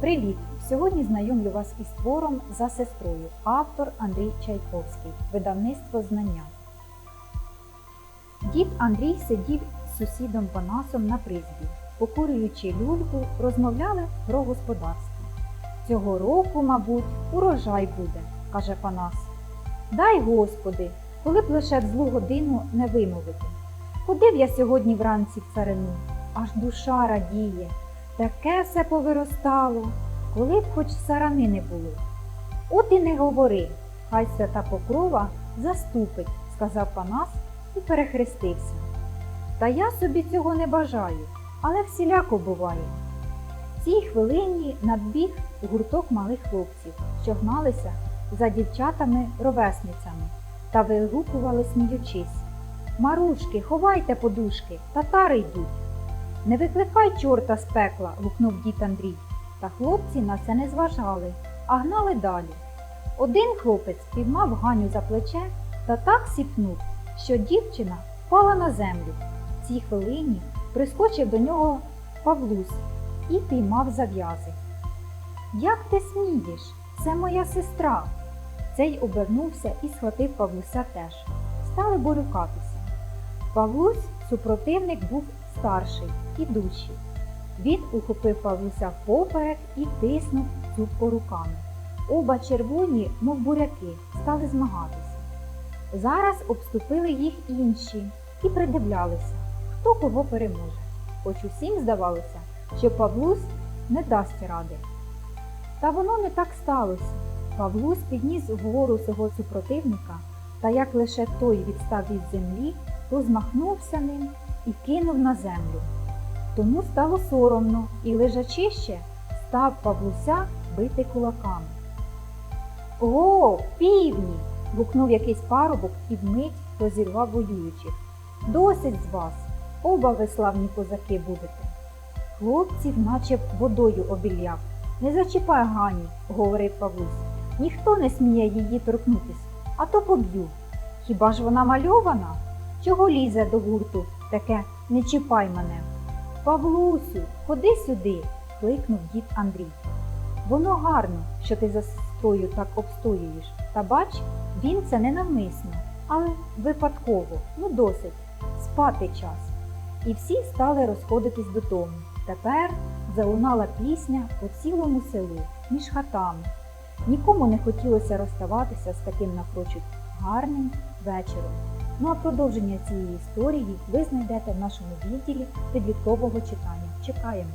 Привіт! Сьогодні знайомлю вас із твором за сестрою. Автор Андрій Чайковський. Видавництво знання. Дід Андрій сидів з сусідом Панасом на призбі. Покурюючи люльку, розмовляли про господарство. Цього року, мабуть, урожай буде, каже Панас. Дай Господи, коли б лише в злу годину не вимовити. Ходив я сьогодні вранці в царину, аж душа радіє. Таке все повиростало, коли б хоч сарани не було. От і не говори, хай свята покрова заступить, сказав Панас і перехрестився. Та я собі цього не бажаю, але всіляко буває. В цій хвилині надбіг гурток малих хлопців, що гналися за дівчатами-ровесницями та вигукували сміючись. Марушки, ховайте подушки, татари йдуть. Не викликай чорта з пекла, гукнув дід Андрій. Та хлопці на це не зважали, а гнали далі. Один хлопець піймав Ганю за плече та так сіпнув, що дівчина впала на землю. В цій хвилині прискочив до нього Павлусь і піймав зав'язи. Як ти смієш? Це моя сестра. Цей обернувся і схватив Павлуся теж. Стали борюкатися. Павлусь, супротивник, був старший і дужчий. Він ухопив Павлуся впоперек і тиснув цупко руками. Оба червоні, мов буряки, стали змагатися. Зараз обступили їх інші і придивлялися, хто кого переможе, хоч усім здавалося, що Павлусь не дасть ради. Та воно не так сталося. Павлусь підніс вгору свого супротивника, та як лише той відстав від землі, то змахнувся ним і кинув на землю. Тому стало соромно і лежачище став Павлуся бити кулаками. О, півні! гукнув якийсь парубок і вмить розірвав воюючих. Досить з вас, оба ви славні козаки будете. Хлопців наче водою обіляв. Не зачіпай Гані, говорив Павлусь. Ніхто не сміє її торкнутись, а то поб'ю. Хіба ж вона мальована? Чого лізе до гурту? Таке не чіпай мене. Павлусю, ходи сюди, кликнув дід Андрій. Воно гарно, що ти за сестрою так обстоюєш. Та бач, він це не навмисно, але випадково, ну досить, спати час. І всі стали розходитись додому. Тепер залунала пісня по цілому селу, між хатами. Нікому не хотілося розставатися з таким напрочуд гарним вечором. Ну а продовження цієї історії ви знайдете в нашому відділі підліткового читання. Чекаємо!